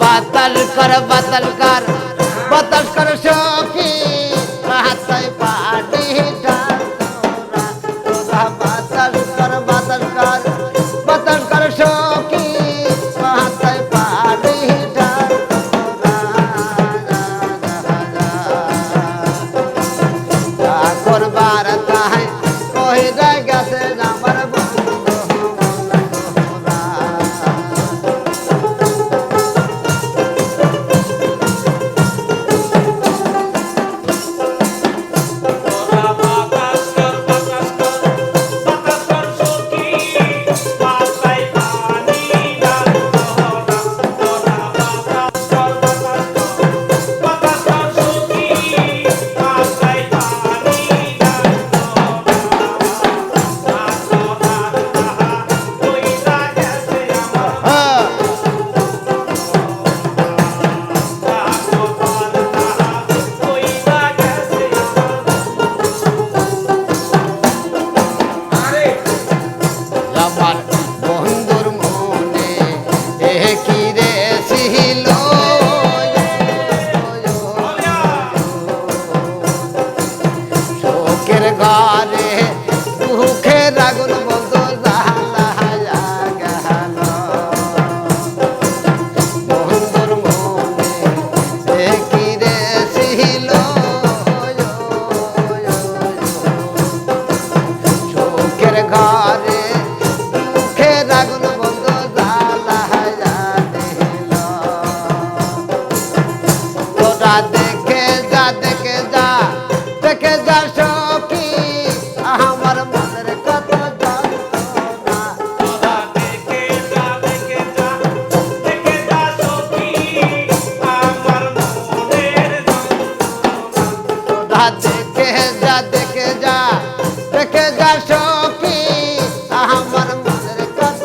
বাতাল কর বাতাল কর। বাতাল কর শোকি হাতে পাটি দেখে যা দেখে যা দেখে যা সখী। আমার মনের কত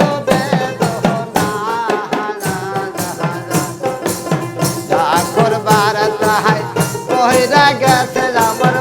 যা করবার তাহাই কহিরা গেছে আমার